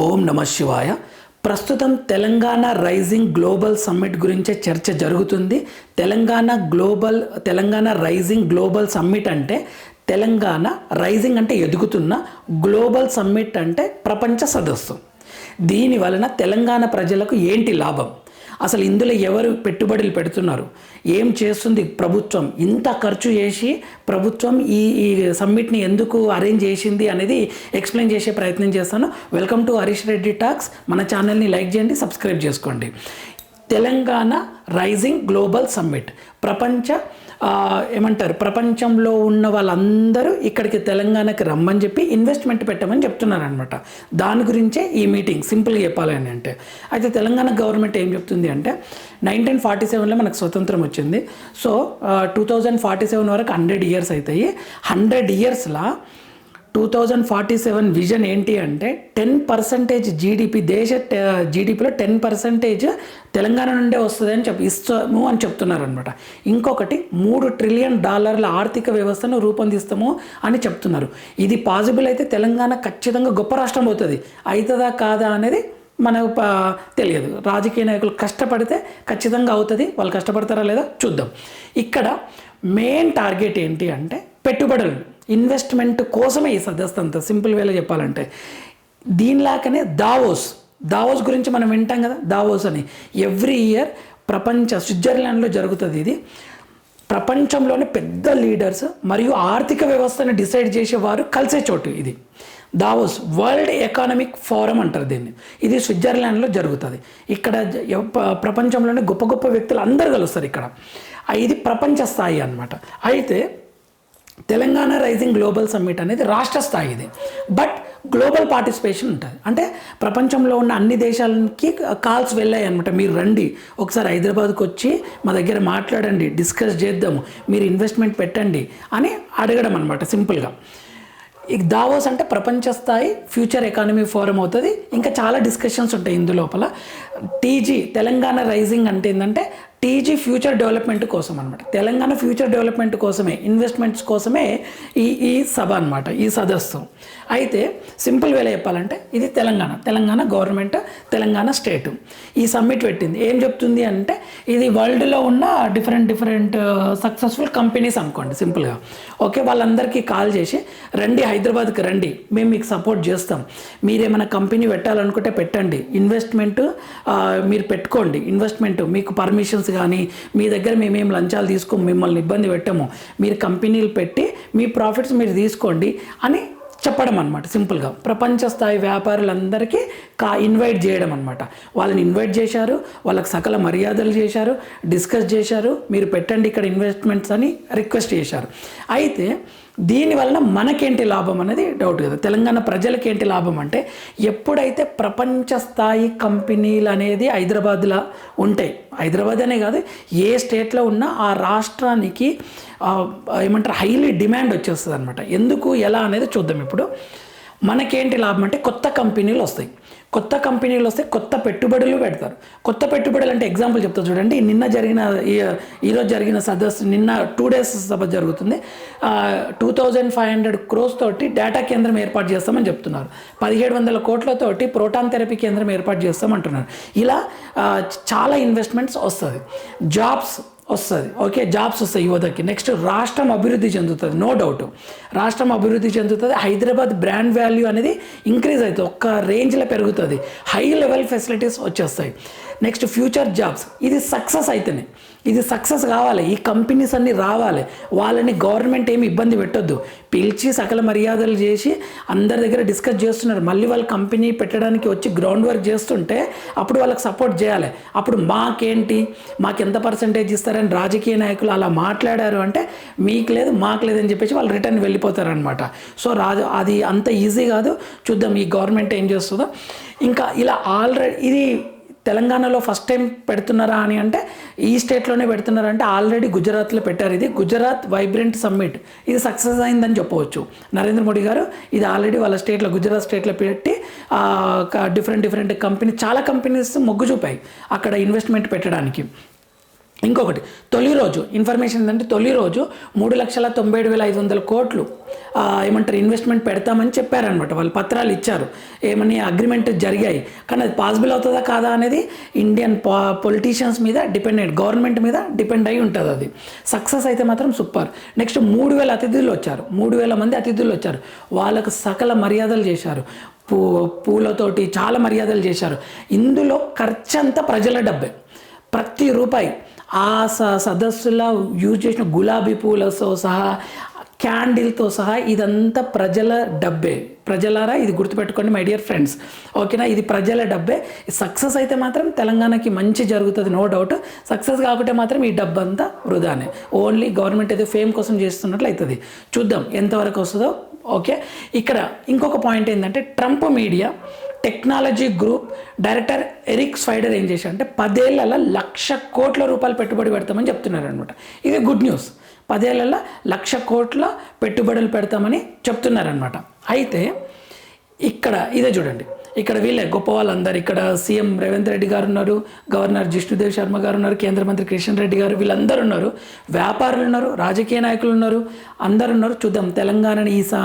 ఓం నమ శివాయ. ప్రస్తుతం తెలంగాణ రైజింగ్ గ్లోబల్ సమ్మిట్ గురించే చర్చ జరుగుతుంది. Telangana global Telangana rising global summit అంటే తెలంగాణ రైజింగ్ అంటే ఎదుగుతున్న గ్లోబల్ సమ్మిట్ అంటే ప్రపంచ సదస్సు. దీని వలన తెలంగాణ ప్రజలకు ఏంటి లాభం? అసలు ఇందులో ఎవరు పెట్టుబడులు పెడుతున్నారు? ఏం చేస్తుంది ప్రభుత్వం? ఇంత ఖర్చు చేసి ప్రభుత్వం ఈ ఈ సమ్మిట్ని ఎందుకు అరేంజ్ చేసింది అనేది ఎక్స్ప్లెయిన్ చేసే ప్రయత్నం చేస్తాను. Welcome to Harish Reddy talks మన ఛానల్ని లైక్ చేయండి సబ్స్క్రైబ్ చేసుకోండి. తెలంగాణ రైజింగ్ గ్లోబల్ సమ్మిట్ ప్రపంచ ఏమంటారు? ప్రపంచంలో ఉన్న వాళ్ళందరూ ఇక్కడికి తెలంగాణకి రమ్మని చెప్పి ఇన్వెస్ట్మెంట్ పెట్టమని చెప్తున్నారు అనమాట దాని గురించే ఈ మీటింగ్ సింపుల్గా చెప్పాలని అంటే. అయితే తెలంగాణ గవర్నమెంట్ ఏం చెప్తుంది అంటే నైన్టీన్ ఫార్టీ సెవెన్లో మనకు స్వతంత్రం వచ్చింది. So two thousand forty seven వరకు హండ్రెడ్ ఇయర్స్ అవుతాయి హండ్రెడ్ ఇయర్స్లో two thousand forty seven vision ఏంటి అంటే టెన్ పర్సెంటేజ్ జీడిపి దేశ జీడిపిలో టెన్ పర్సెంటేజ్ తెలంగాణ నుండే వస్తుందని చెప్పి ఇస్తాము అని చెప్తున్నారు అనమాట ఇంకొకటి మూడు ట్రిలియన్ డాలర్ల ఆర్థిక వ్యవస్థను రూపొందిస్తాము అని చెప్తున్నారు. ఇది పాసిబుల్ అయితే తెలంగాణ ఖచ్చితంగా గొప్ప రాష్ట్రం అవుతుంది. అవుతుందా కాదా అనేది మనకు ప- తెలియదు. రాజకీయ నాయకులు కష్టపడితే ఖచ్చితంగా అవుతుంది. వాళ్ళు కష్టపడతారా లేదా చూద్దాం. ఇక్కడ మెయిన్ టార్గెట్ ఏంటి అంటే పెట్టుబడులు. ఇన్వెస్ట్మెంట్ కోసమే ఈ సదస్సు అంత సింపుల్ వేలో చెప్పాలంటే. దీనిలాగానే దావోస్ దావోస్ గురించి మనం వింటాం కదా దావోస్ అని. ఎవ్రీ ఇయర్ ప్రపంచ స్విట్జర్లాండ్లో జరుగుతుంది ఇది. ప్రపంచంలోని పెద్ద లీడర్స్ మరియు ఆర్థిక వ్యవస్థను డిసైడ్ చేసేవారు కలిసే చోటు ఇది. దావోస్ వరల్డ్ ఎకానమిక్ ఫోరం అంటారు దీన్ని. ఇది స్విట్జర్లాండ్లో జరుగుతుంది. ఇక్కడ ప్రపంచంలోని గొప్ప గొప్ప వ్యక్తులు అందరు కలుస్తారు ఇక్కడ. ఇది ప్రపంచ స్థాయి అన్నమాట. అయితే తెలంగాణ రైజింగ్ గ్లోబల్ సమ్మిట్ అనేది రాష్ట్ర స్థాయి ఇది బట్ గ్లోబల్ పార్టిసిపేషన్ ఉంటుంది. అంటే ప్రపంచంలో ఉన్న అన్ని దేశాలకి కాల్స్ వెళ్ళాయి అనమాట మీరు రండి. ఒకసారి హైదరాబాద్కి వచ్చి మా దగ్గర మాట్లాడండి. డిస్కస్ చేద్దాము. మీరు ఇన్వెస్ట్మెంట్ పెట్టండి అని అడగడం అనమాట సింపుల్గా. ఈ దావోస్ అంటే ప్రపంచ స్థాయి ఫ్యూచర్ ఎకానమీ ఫోరం అవుతుంది. ఇంకా చాలా డిస్కషన్స్ ఉంటాయి ఇందులోపల. టీజీ తెలంగాణ రైజింగ్ అంటే ఏంటంటే టీజీ ఫ్యూచర్ డెవలప్మెంట్ కోసం అనమాట తెలంగాణ ఫ్యూచర్ డెవలప్మెంట్ కోసమే ఇన్వెస్ట్మెంట్స్ కోసమే ఈ ఈ సభ అనమాట ఈ సదస్సు. అయితే సింపుల్ వేలో చెప్పాలంటే ఇది తెలంగాణ. తెలంగాణ గవర్నమెంట్ తెలంగాణ స్టేట్ ఈ సమ్మిట్ పెట్టింది. ఏం చెప్తుంది అంటే ఇది వరల్డ్లో ఉన్న డిఫరెంట్ డిఫరెంట్ సక్సెస్ఫుల్ కంపెనీస్ అనుకోండి సింపుల్గా ఓకే వాళ్ళందరికీ కాల్ చేసి రండి హైదరాబాద్కి రండి. మేము మీకు సపోర్ట్ చేస్తాం. మీరేమైనా కంపెనీ పెట్టాలనుకుంటే పెట్టండి. ఇన్వెస్ట్మెంట్ uh, మీరు పెట్టుకోండి. ఇన్వెస్ట్మెంట్ మీకు పర్మిషన్స్ కానీ మీ దగ్గర మేమేం లంచాలు తీసుకోము మిమ్మల్ని ఇబ్బంది పెట్టము. మీరు కంపెనీలు పెట్టి మీ ప్రాఫిట్స్ మీరు తీసుకోండి అని చెప్పడం అనమాట సింపుల్గా. ప్రపంచ స్థాయి వ్యాపారులందరికీ కా ఇన్వైట్ చేయడం అనమాట వాళ్ళని ఇన్వైట్ చేశారు వాళ్ళకి సకల మర్యాదలు చేశారు డిస్కస్ చేశారు మీరు పెట్టండి ఇక్కడ ఇన్వెస్ట్మెంట్స్ అని రిక్వెస్ట్ చేశారు. అయితే దీనివలన మనకేంటి లాభం అనేది డౌట్ కదా. తెలంగాణ ప్రజలకి ఏంటి లాభం అంటే ఎప్పుడైతే ప్రపంచ స్థాయి కంపెనీలు అనేది హైదరాబాద్లో ఉంటాయి హైదరాబాద్ అనే కాదు ఏ స్టేట్లో ఉన్నా ఆ రాష్ట్రానికి ఏమంటారు హైలీ డిమాండ్ వచ్చేస్తుంది అనమాట ఎందుకు ఎలా అనేది చూద్దాం ఇప్పుడు. మనకేంటి లాభం అంటే కొత్త కంపెనీలు వస్తాయి. కొత్త కంపెనీలు వస్తే కొత్త పెట్టుబడులు పెడతారు. కొత్త పెట్టుబడులు అంటే ఎగ్జాంపుల్ చెప్తా చూడండి. నిన్న జరిగిన ఈ- ఈరోజు జరిగిన సదస్సు నిన్న టూ డేస్ సభ జరుగుతుంది. Two thousand five hundred crores తోటి డేటా కేంద్రం ఏర్పాటు చేస్తామని చెప్తున్నారు. పదిహేడు వందల కోట్లతోటి ప్రోటాన్ థెరపీ కేంద్రం ఏర్పాటు చేస్తామంటున్నారు. ఇలా చాలా ఇన్వెస్ట్మెంట్స్ వస్తుంది. జాబ్స్ వస్తుంది. ఓకే జాబ్స్ వస్తాయి యువతకి. నెక్స్ట్ రాష్ట్రం అభివృద్ధి చెందుతుంది నో డౌట్ రాష్ట్రం అభివృద్ధి చెందుతుంది హైదరాబాద్ బ్రాండ్ వాల్యూ అనేది ఇంక్రీజ్ అవుతుంది ఒక్క రేంజ్లో పెరుగుతుంది. హై లెవెల్ ఫెసిలిటీస్ వచ్చేస్తాయి. నెక్స్ట్ ఫ్యూచర్ జాబ్స్ ఇది సక్సెస్ అయితేనే. ఇది సక్సెస్ కావాలి. ఈ కంపెనీస్ అన్నీ రావాలి. వాళ్ళని గవర్నమెంట్ ఏమి ఇబ్బంది పెట్టొద్దు. పిలిచి సకల మర్యాదలు చేసి అందరి దగ్గర డిస్కస్ చేస్తున్నారు. మళ్ళీ వాళ్ళ కంపెనీ పెట్టడానికి వచ్చి గ్రౌండ్ వర్క్ చేస్తుంటే అప్పుడు వాళ్ళకి సపోర్ట్ చేయాలి. అప్పుడు మాకేంటి? మాకు ఎంత పర్సంటేజ్ ఎవరైనా రాజకీయ నాయకులు అలా మాట్లాడారు అంటే మీకు లేదు మాకు లేదని చెప్పేసి వాళ్ళు రిటర్న్ వెళ్ళిపోతారనమాట సో రాజు అది అంత ఈజీ కాదు. చూద్దాం ఈ గవర్నమెంట్ ఏం చేస్తుందో. ఇంకా ఇలా ఆల్రెడీ ఇది తెలంగాణలో ఫస్ట్ టైం పెడుతున్నారా అని అంటే ఈ స్టేట్లోనే పెడుతున్నారా అంటే ఆల్రెడీ గుజరాత్లో పెట్టారు ఇది. Gujarat vibrant summit. ఇది సక్సెస్ అయిందని చెప్పవచ్చు. నరేంద్ర మోడీ గారు ఇది ఆల్రెడీ వాళ్ళ స్టేట్లో గుజరాత్ స్టేట్లో పెట్టి డిఫరెంట్ డిఫరెంట్ కంపెనీ చాలా కంపెనీస్ మొగ్గు చూపాయి అక్కడ ఇన్వెస్ట్మెంట్ పెట్టడానికి. ఇంకొకటి తొలి రోజు ఇన్ఫర్మేషన్ ఏంటంటే తొలి రోజు మూడు లక్షల తొంభై ఏడు వేల ఐదు వందల కోట్లు ఏమంటారు ఇన్వెస్ట్మెంట్ పెడతామని చెప్పారనమాట వాళ్ళు పత్రాలు ఇచ్చారు. ఏమని అగ్రిమెంట్ జరిగాయి. కానీ అది పాసిబుల్ అవుతుందా కాదా అనేది ఇండియన్ పా పొలిటీషియన్స్ మీద డిపెండెంట్ గవర్నమెంట్ మీద డిపెండ్ అయి ఉంటుంది అది. సక్సెస్ అయితే మాత్రం సూపర్ నెక్స్ట్ మూడు వేల అతిథులు వచ్చారు. మూడు వేల మంది అతిథులు వచ్చారు. వాళ్ళకు సకల మర్యాదలు చేశారు. పూ పూలతోటి చాలా మర్యాదలు చేశారు. ఇందులో ఖర్చంతా ప్రజల డబ్బే. ప్రతి రూపాయి ఆ స సదస్సులో యూజ్ చేసిన గులాబీ పూలతో సహా క్యాండిల్తో సహా ఇదంతా ప్రజల డబ్బే. ప్రజలారా ఇది గుర్తుపెట్టుకోండి మై డియర్ ఫ్రెండ్స్. ఓకేనా? ఇది ప్రజల డబ్బే. సక్సెస్ అయితే మాత్రం తెలంగాణకి మంచి జరుగుతుంది నో డౌట్. సక్సెస్ కాకుంటే మాత్రం ఈ డబ్బు అంతా వృధానే. ఓన్లీ గవర్నమెంట్ ఏదో ఫేమ్ కోసం చేస్తున్నట్లు అవుతుంది చూద్దాం ఎంతవరకు వస్తుందో. ఓకే? ఇక్కడ ఇంకొక పాయింట్ ఏంటంటే Trump media technology group director Eric Swider ఏం చేశారు అంటే పదేళ్ళలో లక్ష కోట్ల రూపాయలు పెట్టుబడి పెడతామని చెప్తున్నారనమాట ఇది గుడ్ న్యూస్. పదేళ్ళలో లక్ష కోట్ల పెట్టుబడులు పెడతామని చెప్తున్నారనమాట అయితే ఇక్కడ ఇదే చూడండి. ఇక్కడ వీళ్ళే గొప్ప వాళ్ళందరూ. ఇక్కడ సీఎం రేవంత్ రెడ్డి గారు ఉన్నారు గవర్నర్ జిష్ణుదేవ్ శర్మ గారు ఉన్నారు కేంద్ర మంత్రి కిషన్ రెడ్డి గారు వీళ్ళందరూ ఉన్నారు. వ్యాపారులు ఉన్నారు రాజకీయ నాయకులు ఉన్నారు అందరు ఉన్నారు. చూద్దాం తెలంగాణని ఈ సా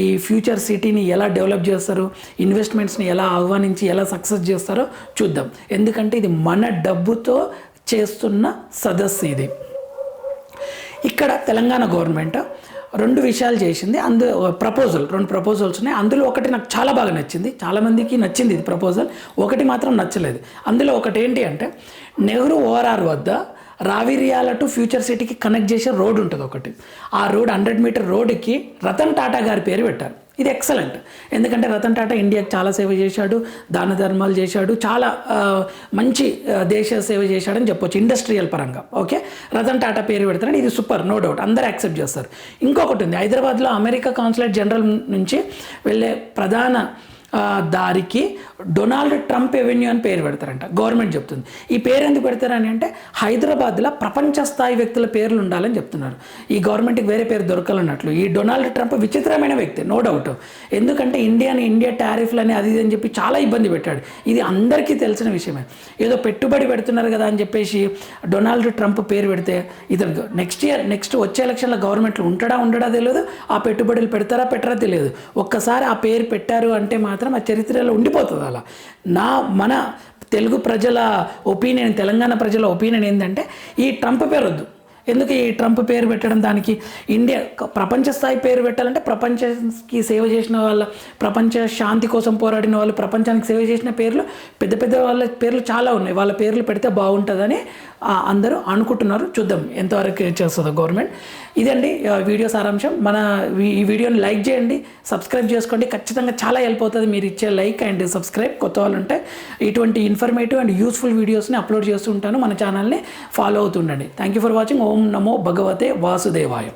ఈ ఫ్యూచర్ సిటీని ఎలా డెవలప్ చేస్తారు ఇన్వెస్ట్మెంట్స్ని ఎలా ఆహ్వానించి ఎలా సక్సెస్ చేస్తారో చూద్దాం. ఎందుకంటే ఇది మన డబ్బుతో చేస్తున్న సదస్సు ఇది. ఇక్కడ తెలంగాణ గవర్నమెంట్ రెండు విషయాలు చేసింది. అందు ప్రపోజల్ రెండు ప్రపోజల్స్ ఉన్నాయి. అందులో ఒకటి నాకు చాలా బాగా నచ్చింది. చాలామందికి నచ్చింది ఇది ప్రపోజల్ ఒకటి మాత్రం నచ్చలేదు. అందులో ఒకటి ఏంటి అంటే నెహ్రూ ఓఆర్ఆర్ వద్ద రావిరియాల టు ఫ్యూచర్ సిటీకి కనెక్ట్ చేసే రోడ్ ఉంటుంది ఒకటి. ఆ రోడ్ హండ్రెడ్ మీటర్ రోడ్డుకి రతన్ టాటా గారి పేరు పెట్టారు. ఇది ఎక్సలెంట్. ఎందుకంటే రతన్ టాటా ఇండియాకి చాలా సేవ చేశాడు దాన ధర్మాలు చేశాడు చాలా మంచి దేశ సేవ చేశాడని చెప్పొచ్చు ఇండస్ట్రియల్ పరంగా. ఓకే? రతన్ టాటా పేరు పెడతారని ఇది సూపర్ నో డౌట్ అందరూ యాక్సెప్ట్ చేస్తారు. ఇంకొకటి ఉంది హైదరాబాద్లో అమెరికా కాన్సులేట్ జనరల్ నుంచి వెళ్ళే ప్రధాన దారికి డొనాల్డ్ ట్రంప్ ఎవెన్యూ అని పేరు పెడతారంట. గవర్నమెంట్ చెప్తుంది. ఈ పేరు ఎందుకు పెడతారని అంటే హైదరాబాద్లో ప్రపంచ స్థాయి వ్యక్తుల పేర్లు ఉండాలని చెప్తున్నారు. ఈ గవర్నమెంట్కి వేరే పేరు దొరకాలన్నట్లు. ఈ డొనాల్డ్ ట్రంప్ విచిత్రమైన వ్యక్తి నో డౌట్. ఎందుకంటే ఇండియాని ఇండియా టారిఫ్లు అని అది ఇది అని చెప్పి చాలా ఇబ్బంది పెట్టాడు. ఇది అందరికీ తెలిసిన విషయమే. ఏదో పెట్టుబడి పెడుతున్నారు కదా అని చెప్పేసి డొనాల్డ్ ట్రంప్ పేరు పెడితే ఇతను నెక్స్ట్ ఇయర్ నెక్స్ట్ వచ్చే ఎలక్షన్లో గవర్నమెంట్లో ఉంటాడా ఉండడా తెలియదు ఆ పెట్టుబడులు పెడతారా పెట్టరా తెలియదు ఒక్కసారి ఆ పేరు పెట్టారు అంటే మాత్రం ఆ చరిత్రలో ఉండిపోతుంది. అలా నా మన తెలుగు ప్రజల ఒపీనియన్ తెలంగాణ ప్రజల ఒపీనియన్ ఏంటంటే ఈ ట్రంప్ పేరు వద్దు ఎందుకు ఈ ట్రంప్ పేరు పెట్టడం దానికి? ఇండియా ప్రపంచ స్థాయి పేరు పెట్టాలంటే ప్రపంచానికి సేవ చేసిన వాళ్ళ ప్రపంచ శాంతి కోసం పోరాడిన వాళ్ళు ప్రపంచానికి సేవ చేసిన పేర్లు పెద్ద పెద్ద వాళ్ళ పేర్లు చాలా ఉన్నాయి. వాళ్ళ పేర్లు పెడితే బాగుంటుందని అందరూ అనుకుంటున్నారు. చూద్దాం ఎంతవరకు చేస్తుందో గవర్నమెంట్. ఇదండి వీడియో సారాంశం. మన ఈ వీడియోని లైక్ చేయండి సబ్స్క్రైబ్ చేసుకోండి. ఖచ్చితంగా చాలా హెల్ప్ అవుతుంది మీరు ఇచ్చే లైక్ అండ్ సబ్స్క్రైబ్. కొత్త వాళ్ళు ఉంటే ఇటువంటి ఇన్ఫర్మేటివ్ అండ్ యూస్ఫుల్ వీడియోస్ని అప్లోడ్ చేస్తూ ఉంటాను మన ఛానల్ని follow అవుతుండండి. Thank you for watching. ఓం నమో భగవతే వాసుదేవాయ.